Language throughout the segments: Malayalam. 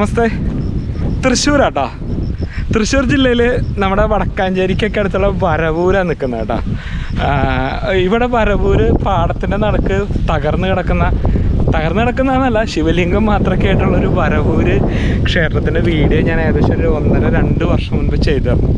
നമസ്തേ. തൃശ്ശൂരാട്ടാ. തൃശ്ശൂർ ജില്ലയിൽ നമ്മുടെ വടക്കാഞ്ചേരിക്കൊക്കെ അടുത്തുള്ള വരവൂരാണ് നിൽക്കുന്നത് കേട്ടോ. ഇവിടെ വരവൂര് പാടത്തിന്റെ നടക്ക് തകർന്നു കിടക്കുന്ന തകർന്നു കിടക്കുന്നതെന്നല്ല ശിവലിംഗം മാത്രമൊക്കെ ആയിട്ടുള്ളൊരു വരവൂര് ക്ഷേത്രത്തിന്റെ വീഡിയോ ഞാൻ ഏകദേശം ഒരു ഒന്നര രണ്ട് വർഷം മുൻപ് ചെയ്തിരുന്നു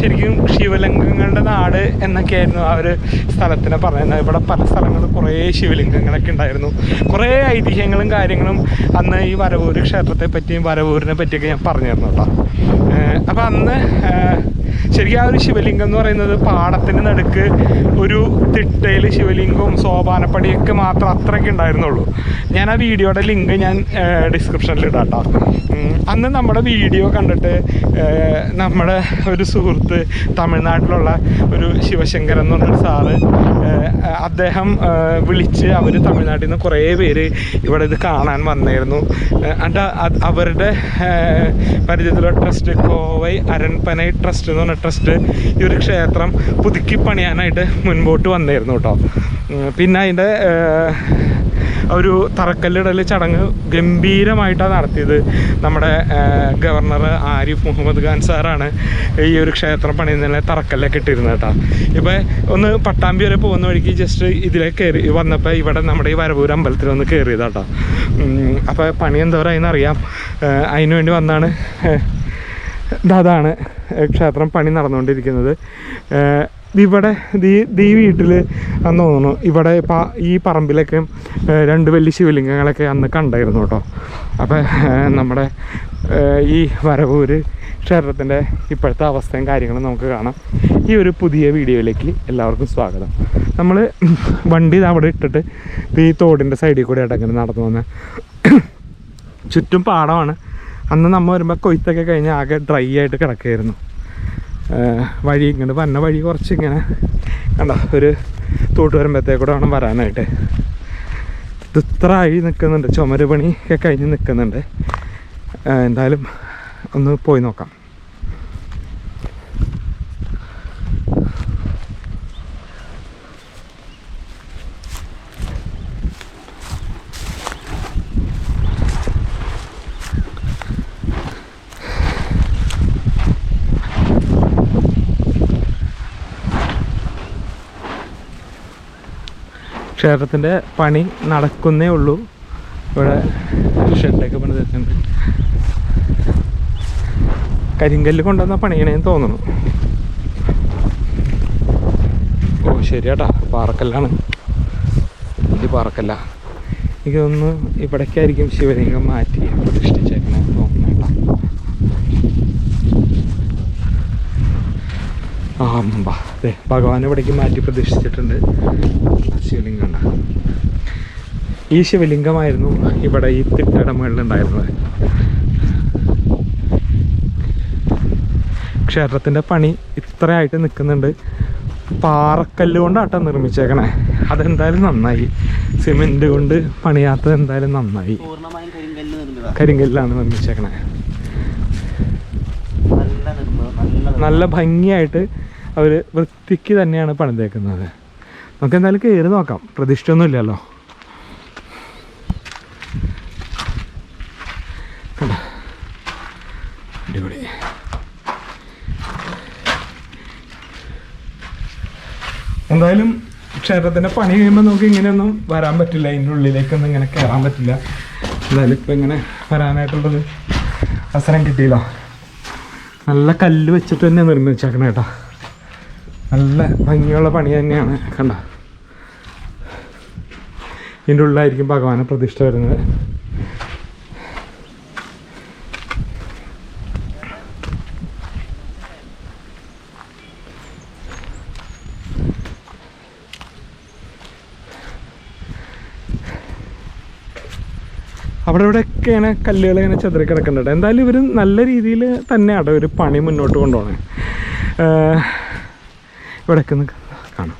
ശരിക്കും ശിവലിംഗങ്ങളുടെ നാട് എന്നൊക്കെയായിരുന്നു ആ ഒരു സ്ഥലത്തിനെ പറയുന്നത്. ഇവിടെ പല സ്ഥലങ്ങളും കുറേ ശിവലിംഗങ്ങളൊക്കെ ഉണ്ടായിരുന്നു. കുറേ ഐതിഹ്യങ്ങളും കാര്യങ്ങളും അന്ന് ഈ വരവൂർ ക്ഷേത്രത്തെ പറ്റിയും വരവൂരിനെ പറ്റിയൊക്കെ ഞാൻ പറഞ്ഞിരുന്നു കേട്ടോ. അപ്പം അന്ന് ശരിക്കും ആ ഒരു ശിവലിംഗം എന്ന് പറയുന്നത് പാടത്തിന് നടുക്ക് ഒരു തിട്ടയിൽ ശിവലിംഗവും സോപാനപ്പടിയൊക്കെ മാത്രം അത്രയൊക്കെ ഉണ്ടായിരുന്നുള്ളൂ. ഞാൻ ആ വീഡിയോയുടെ ലിങ്ക് ഞാൻ ഡിസ്ക്രിപ്ഷനിൽ ഇടാട്ടോ അന്ന് നമ്മുടെ വീഡിയോ കണ്ടിട്ട് നമ്മുടെ ഒരു സുഹൃത്ത് തമിഴ്നാട്ടിലുള്ള ഒരു ശിവശങ്കരൻ എന്ന് പറഞ്ഞൊരു സാറ് അദ്ദേഹം വിളിച്ച് അവർ തമിഴ്നാട്ടിൽ നിന്ന് കുറേ പേര് ഇവിടെ ഇത് കാണാൻ വന്നായിരുന്നു. എന്നിട്ട് അവരുടെ പരിചയത്തിലുള്ള ട്രസ്റ്റ് കോവൈ അരൺപനൈ ട്രസ്റ്റ് എന്ന് പറഞ്ഞ ട്രസ്റ്റ് ഈ ഒരു ക്ഷേത്രം പുതുക്കി പണിയാനായിട്ട് മുൻപോട്ട് വന്നിരുന്നു കേട്ടോ. പിന്നെ അതിന്റെ ഒരു തറക്കല്ലിടൽ ചടങ്ങ് ഗംഭീരമായിട്ടാണ് നടത്തിയത്. നമ്മുടെ ഗവർണർ ആരിഫ് മുഹമ്മദ് ഖാൻ സാറാണ് ഈ ഒരു ക്ഷേത്രം പണിയുന്നതിനെ തറക്കല്ലൊക്കെ ഇട്ടിരുന്നത് കേട്ടോ. ഇപ്പോൾ ഒന്ന് പട്ടാമ്പി വരെ പോകുന്ന വഴിക്ക് ജസ്റ്റ് ഇതിലേക്ക് കയറി വന്നപ്പോൾ ഇവിടെ നമ്മുടെ ഈ വരവൂർ അമ്പലത്തിൽ ഒന്ന് കയറിയതാട്ടോ അപ്പോൾ പണി എന്തോരായിന്ന് അറിയാം ഏഹ് വേണ്ടി വന്നാണ്. അതാണ് ക്ഷേത്രം പണി നടന്നുകൊണ്ടിരിക്കുന്നത്. ഇവിടെ ദീ വീട്ടിൽ അന്ന് തോന്നുന്നു ഇവിടെ ഈ പറമ്പിലൊക്കെ രണ്ട് വലിയ ശിവലിംഗങ്ങളൊക്കെ അന്ന് കണ്ടായിരുന്നു കേട്ടോ. അപ്പം നമ്മുടെ ഈ വരവൂര് ക്ഷേത്രത്തിന്റെ ഇപ്പോഴത്തെ അവസ്ഥയും കാര്യങ്ങളും നമുക്ക് കാണാം. ഈ ഒരു പുതിയ വീഡിയോയിലേക്ക് എല്ലാവർക്കും സ്വാഗതം. നമ്മൾ വണ്ടി അവിടെ ഇട്ടിട്ട് ഈ തോടിന്റെ സൈഡിൽ കൂടെ ആയിട്ട് അങ്ങനെ നടന്നു വന്നത് ചുറ്റും പാടമാണ്. അന്ന് നമ്മൾ വരുമ്പോൾ കൊയ്ത്തൊക്കെ കഴിഞ്ഞ് ആകെ ഡ്രൈ ആയിട്ട് കിടക്കുകയായിരുന്നു വഴി ഇങ്ങോട്ട് വന്ന വഴി കുറച്ച് ഇങ്ങനെ കണ്ടോ ഒരു തോട്ട് വരുമ്പോഴത്തേക്കൂടെ വേണം വരാനായിട്ട്. ഇത് ഇത്ര ആയി നിൽക്കുന്നുണ്ട് ചുമരുപണിയൊക്കെ കഴിഞ്ഞ് നിൽക്കുന്നുണ്ട് എന്തായാലും ഒന്ന് പോയി നോക്കാം. ക്ഷേത്രത്തിന്റെ പണി നടക്കുന്നേ ഉള്ളൂ. ഇവിടെ ഷെഡൊക്കെ പണി പണിതിട്ടുണ്ട് കരിങ്കല്ല് കൊണ്ടുവന്ന പണിയണേന്ന് തോന്നുന്നു. ഓ ശരിയാട്ടാ. പാറക്കല്ലാണ്. ഇത് പാറക്കല്ല. എനിക്ക് തോന്നുന്നു ഇവിടേക്കായിരിക്കും ശിവലിംഗം മാറ്റി പ്രതിഷ്ഠിച്ചേക്കണേ തോന്നുന്നേട്ടാ ആ അമ്പ അതെ ഭഗവാൻ ഇവിടേക്ക് മാറ്റി പ്രതിഷ്ഠിച്ചിട്ടുണ്ട്. ശിവലിംഗം. ഈ ശിവലിംഗമായിരുന്നു ഇവിടെ ഈ തിട്ടയുടെ മുകളിൽ ഉണ്ടായിരുന്നത് ക്ഷേത്രത്തിന്റെ പണി ഇത്രയായിട്ട് നിൽക്കുന്നുണ്ട്. പാറക്കല്ല് കൊണ്ടാട്ടോ നിർമ്മിച്ചേക്കണേ. അതെന്തായാലും നന്നായി. സിമെന്റ് കൊണ്ട് പണിയാത്തത് എന്തായാലും നന്നായി. കരിങ്കല്ലാണ് നിർമ്മിച്ചേക്കണേ. നല്ല ഭംഗിയായിട്ട് അവർ വൃത്തിക്ക് തന്നെയാണ് പണിതേക്കുന്നത്. നമുക്ക് എന്തായാലും കയറി നോക്കാം. പ്രതിഷ്ഠയൊന്നും ഇല്ലല്ലോ അടിപൊളി. എന്തായാലും ക്ഷേത്രത്തിന്റെ പണി കഴിയുമ്പോൾ നമുക്ക് ഇങ്ങനെയൊന്നും വരാൻ പറ്റില്ല. അതിന്റെ ഉള്ളിലേക്കൊന്നും ഇങ്ങനെ കയറാൻ പറ്റില്ല. എന്തായാലും ഇപ്പം ഇങ്ങനെ വരാനായിട്ടുള്ളത് അവസരം കിട്ടിയില്ല. നല്ല കല്ല് വെച്ചിട്ട് തന്നെ നിർമ്മിച്ചേക്കണേട്ടാ നല്ല ഭംഗിയുള്ള പണി തന്നെയാണ്. കണ്ട? ഇതിന്റെ ഉള്ളിലായിരിക്കും ഭഗവാനെ പ്രതിഷ്ഠ വരുന്നത്. അവിടെ ഇവിടെയൊക്കെ ഇങ്ങനെ കല്ലുകൾ ഇങ്ങനെ ചെതറി കിടക്കുന്നുണ്ട് എന്തായാലും ഇവർ നല്ല രീതിയിൽ തന്നെയാണ് ഒരു പണി മുന്നോട്ട് കൊണ്ടുപോകണേ ഇവിടെയൊക്കെ കാണാം.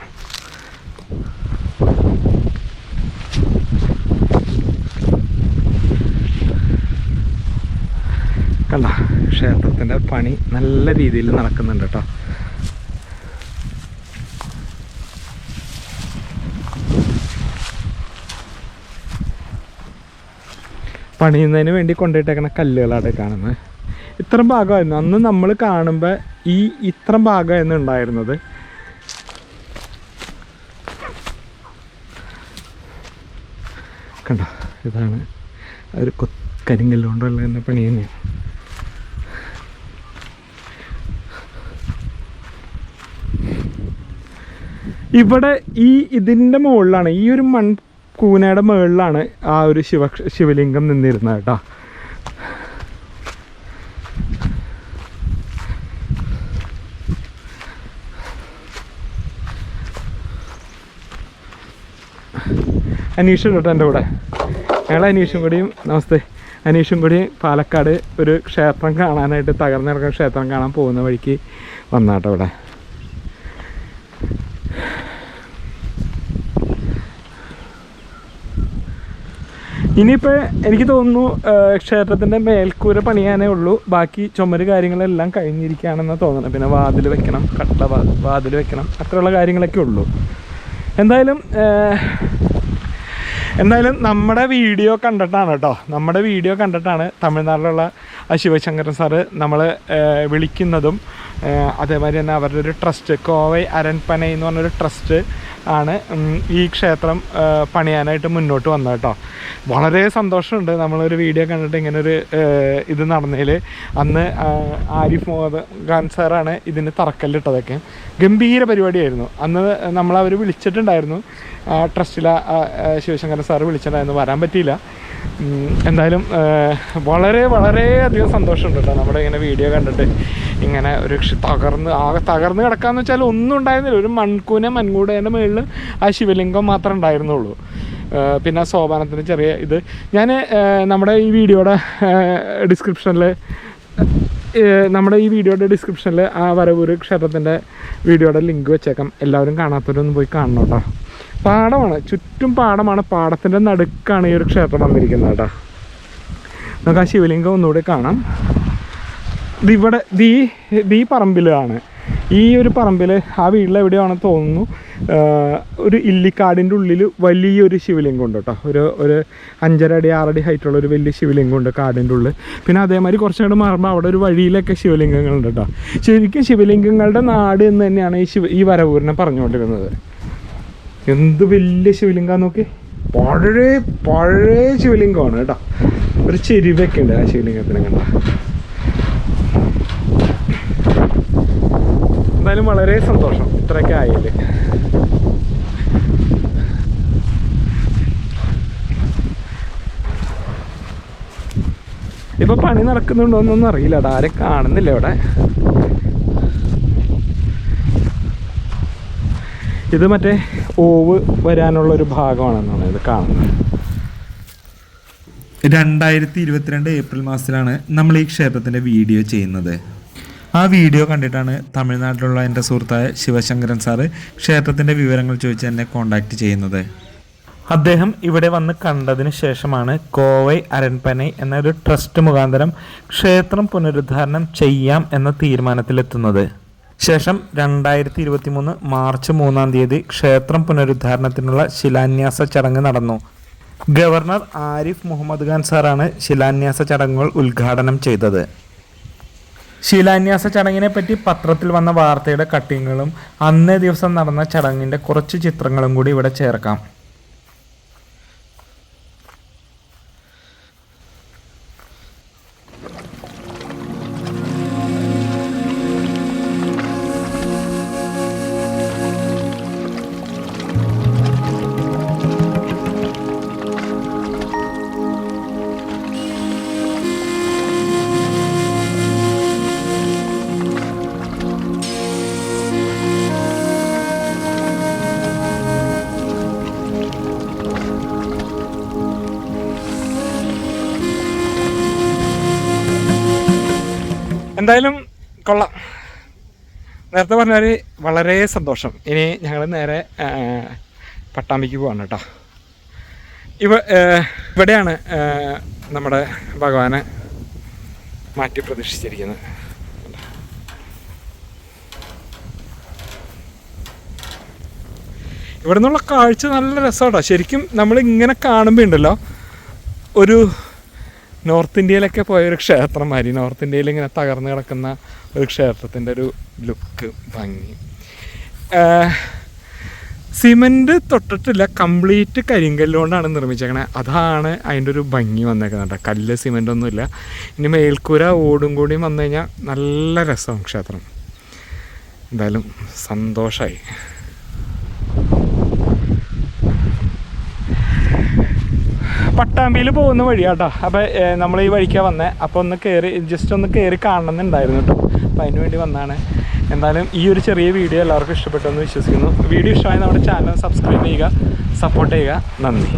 കണ്ട? ക്ഷേത്രത്തിന്റെ പണി നല്ല രീതിയിൽ നടക്കുന്നുണ്ട് കേട്ടോ. പണിയുന്നതിന് വേണ്ടി കൊണ്ടുപോയിട്ടേക്കണ കല്ലുകളാണ് കാണുന്നത്. ഇത്ര ഭാഗമായിരുന്നു. അന്ന് നമ്മൾ കാണുമ്പോൾ ഈ ഇത്ര ഭാഗമായിരുന്നു ഉണ്ടായിരുന്നത്. കണ്ടോ? ഇതാണ് ഒരു കൊ എന്ന കൊണ്ടുള്ള തന്നെ പണി തന്നെയാണ്. ഇവിടെ ഈ ഇതിന്റെ മുകളിലാണ് ഈ ഒരു മൺകൂനയുടെ മുകളിലാണ് ആ ഒരു ശിവ ശിവലിംഗം നിന്നിരുന്നത് കേട്ടോ. അനീഷ് കേട്ടോ എന്റെ കൂടെ. ഞങ്ങൾ അനീഷും കൂടിയും നമസ്തേ. അനീഷും കൂടി പാലക്കാട് ഒരു ക്ഷേത്രം കാണാനായിട്ട് തകർന്നിറക്കുന്ന ക്ഷേത്രം കാണാൻ പോകുന്ന വഴിക്ക് വന്നാട്ടോ ഇവിടെ. ഇനിയിപ്പോൾ എനിക്ക് തോന്നുന്നു ക്ഷേത്രത്തിന്റെ മേൽക്കൂര പണിയാനേ ഉള്ളൂ. ബാക്കി ചുമര് കാര്യങ്ങളെല്ലാം കഴിഞ്ഞിരിക്കുകയാണെന്ന് തോന്നുന്നത് പിന്നെ വാതിൽ വെക്കണം കട്ട വാതിൽ വെക്കണം അത്രയുള്ള കാര്യങ്ങളൊക്കെ ഉള്ളൂ. എന്തായാലും എന്തായാലും നമ്മുടെ വീഡിയോ കണ്ടിട്ടാണ് കേട്ടോ. നമ്മുടെ വീഡിയോ കണ്ടിട്ടാണ് തമിഴ്നാട്ടിലുള്ള ശിവശങ്കരൻ സാറ് നമ്മൾ വിളിക്കുന്നതും അതേമാതിരി തന്നെ അവരുടെ ഒരു ട്രസ്റ്റ് കോവൈ അരൺപനൈ എന്ന് പറഞ്ഞൊരു ട്രസ്റ്റ് ആണ് ഈ ക്ഷേത്രം പണിയാനായിട്ട് മുന്നോട്ട് വന്നത് കേട്ടോ. വളരെ സന്തോഷമുണ്ട്. നമ്മളൊരു വീഡിയോ കണ്ടിട്ട് ഇങ്ങനെ ഒരു ഇത് നടന്നതിൽ അന്ന് ആരിഫ് മുഹമ്മദ് ഖാൻ സാറാണ് ഇതിന് തറക്കല്ലിട്ടതൊക്കെ. ഗംഭീര പരിപാടിയായിരുന്നു. അന്ന് നമ്മളവർ വിളിച്ചിട്ടുണ്ടായിരുന്നു. ട്രസ്റ്റിലെ ശിവശങ്കരൻ സാറ് വിളിച്ചിട്ടുണ്ടായിരുന്നു. വരാൻ പറ്റിയില്ല. എന്തായാലും വളരെ വളരെ അധികം സന്തോഷമുണ്ട് കേട്ടോ. നമ്മുടെ ഇങ്ങനെ വീഡിയോ കണ്ടിട്ട്. ഇങ്ങനെ ഒരു തകർന്ന് ആകെ തകർന്ന് കിടക്കാന്ന് വെച്ചാൽ ഒന്നും ഉണ്ടായിരുന്നില്ല. ഒരു മൺകൂന മൺകൂടേന്റെ മുകളിൽ ആ ശിവലിംഗം മാത്രമേ ഉണ്ടായിരുന്നുള്ളൂ. പിന്നെ സോപാനത്തിന് ചെറിയ ഇത്. ഞാൻ നമ്മുടെ ഈ വീഡിയോയുടെ ഡിസ്ക്രിപ്ഷനിൽ നമ്മുടെ ഈ വീഡിയോയുടെ ഡിസ്ക്രിപ്ഷനിൽ ആ വരവൂർ ക്ഷേത്രത്തിന്റെ വീഡിയോയുടെ ലിങ്ക് വെച്ചേക്കാം. എല്ലാവരും കാണാത്തവരൊന്ന് പോയി കാണണം കേട്ടോ പാടമാണ്. ചുറ്റും പാടമാണ്. പാടത്തിന്റെ നടുക്കാണ് ഈ ഒരു ക്ഷേത്രം വന്നിരിക്കുന്നത് കേട്ടോ. നമുക്ക് ആ ശിവലിംഗം ഒന്നുകൂടി കാണാം. ഇത് ഇവിടെ ദീ ദീ പറമ്പിലാണ്. ഈ ഒരു പറമ്പിൽ ആ വീട്ടിൽ എവിടെയാണെന്ന് തോന്നുന്നു ഒരു ഇല്ലിക്കാടിന്റെ ഉള്ളിൽ വലിയൊരു ശിവലിംഗം ഉണ്ട് കേട്ടോ. ഒരു ഒരു അഞ്ചര അടി ആറടി ഹൈറ്റുള്ള ഒരു വലിയ ശിവലിംഗം ഉണ്ട് കാടിന്റെ ഉള്ളിൽ പിന്നെ അതേമാതിരി കുറച്ചുകൂടെ മാറുമ്പോൾ അവിടെ ഒരു വഴിയിലൊക്കെ ശിവലിംഗങ്ങളുണ്ട് കേട്ടോ. ശരിക്കും ശിവലിംഗങ്ങളുടെ നാട് എന്ന് തന്നെയാണ് ഈ ശിവ ഈ വരവൂരിനെ പറഞ്ഞുകൊണ്ടിരുന്നത്. എന്ത് വലിയ ശിവലിംഗം നോക്കി. പഴയ പഴയ ശിവലിംഗമാണ് കേട്ടോ. ഒരു ചെരുവൊക്കെ ഉണ്ട് ആ ശിവലിംഗത്തിനെ കണ്ട. എന്തായാലും വളരെ സന്തോഷം. ഇത്രയൊക്കെ ആയില്ലേ ഇപ്പൊ പണി നടക്കുന്നുണ്ടോ എന്നൊന്നും അറിയില്ല കാണുന്നില്ല ഇവിടെ. ഇത് മറ്റേ ഓവ് വരാനുള്ള ഒരു ഭാഗമാണെന്നാണ് ഇത് കാണുന്നത്. രണ്ടായിരത്തി ഇരുപത്തിരണ്ട് ഏപ്രിൽ മാസത്തിലാണ് നമ്മൾ ഈ ക്ഷേത്രത്തിന്റെ വീഡിയോ ചെയ്യുന്നത്. ആ വീഡിയോ കണ്ടിട്ടാണ് തമിഴ്നാട്ടിലുള്ള എന്റെ സുഹൃത്തായ ശിവശങ്കരൻ സാറ് ക്ഷേത്രത്തിന്റെ വിവരങ്ങൾ ചോദിച്ച് എന്നെ കോൺടാക്റ്റ് ചെയ്യുന്നത്. അദ്ദേഹം ഇവിടെ വന്ന് കണ്ടതിന് ശേഷമാണ് കോവൈ അരൺപനൈ എന്നൊരു ട്രസ്റ്റ് മുഖാന്തരം ക്ഷേത്രം പുനരുദ്ധാരണം ചെയ്യാം എന്ന തീരുമാനത്തിലെത്തുന്നത്. ശേഷം രണ്ടായിരത്തി ഇരുപത്തി മൂന്ന് മാർച്ച് മൂന്നാം തീയതി ക്ഷേത്രം പുനരുദ്ധാരണത്തിനുള്ള ശിലാന്യാസ ചടങ്ങ് നടന്നു. ഗവർണർ ആരിഫ് മുഹമ്മദ് ഖാൻ സാറാണ് ശിലാന്യാസ ചടങ്ങുകൾ ഉദ്ഘാടനം ചെയ്തത്. ശിലാന്യാസ ചടങ്ങിനെ പറ്റി പത്രത്തിൽ വന്ന വാർത്തയുടെ കട്ടിങ്ങുകളും അന്നേ ദിവസം നടന്ന ചടങ്ങിന്റെ കുറച്ച് ചിത്രങ്ങളും കൂടി ഇവിടെ ചേർക്കാം. എന്തായാലും കൊള്ളാം. നേരത്തെ പറഞ്ഞാൽ വളരെ സന്തോഷം. ഇനി ഞങ്ങൾ നേരെ പട്ടാമ്പിക്ക് പോവാണ് കേട്ടോ. ഇവ ഇവിടെയാണ് നമ്മുടെ ഭഗവാനെ മാറ്റി പ്രതീക്ഷിച്ചിരിക്കുന്നത്. ഇവിടെ നിന്നുള്ള കാഴ്ച നല്ല രസമാട്ടോ. ശരിക്കും നമ്മൾ ഇങ്ങനെ കാണുമ്പോൾ ഉണ്ടല്ലോ ഒരു നോർത്ത് ഇന്ത്യയിലൊക്കെ പോയ ഒരു ക്ഷേത്രം മാതിരി നോർത്ത് ഇന്ത്യയിൽ ഇങ്ങനെ തകർന്ന് കിടക്കുന്ന ഒരു ക്ഷേത്രത്തിന്റെ ഒരു ലുക്ക് ഭംഗി. സിമെന്റ് തൊട്ടിട്ടില്ല. കംപ്ലീറ്റ് കരിങ്കല്ലുകൊണ്ടാണ് നിർമ്മിച്ചേക്കണേ. അതാണ് അതിന്റെ ഒരു ഭംഗി വന്നേക്കുന്നത് കേട്ടോ. കല്ല് സിമെന്റ് ഒന്നുമില്ല ഇനി മേൽക്കൂര ഓടും കൂടിയും വന്നു കഴിഞ്ഞാൽ നല്ല രസമാണ് ക്ഷേത്രം. എന്തായാലും സന്തോഷമായി പട്ടാമ്പിയിൽ പോകുന്ന വഴിയാട്ടോ. അപ്പോൾ നമ്മൾ ഈ വഴിക്കാണ് വന്നത് അപ്പോൾ ഒന്ന് കയറി ജസ്റ്റ് ഒന്ന് കയറി കാണണമെന്നുണ്ടായിരുന്നു കേട്ടോ അപ്പോൾ അതിന് വേണ്ടി വന്നതാണ് എന്തായാലും ഈ ഒരു ചെറിയ വീഡിയോ എല്ലാവർക്കും ഇഷ്ടപ്പെട്ടെന്ന് വിശ്വസിക്കുന്നു. വീഡിയോ ഇഷ്ടമായി നമ്മുടെ ചാനൽ സബ്സ്ക്രൈബ് ചെയ്യുക സപ്പോർട്ട് ചെയ്യുക. നന്ദി.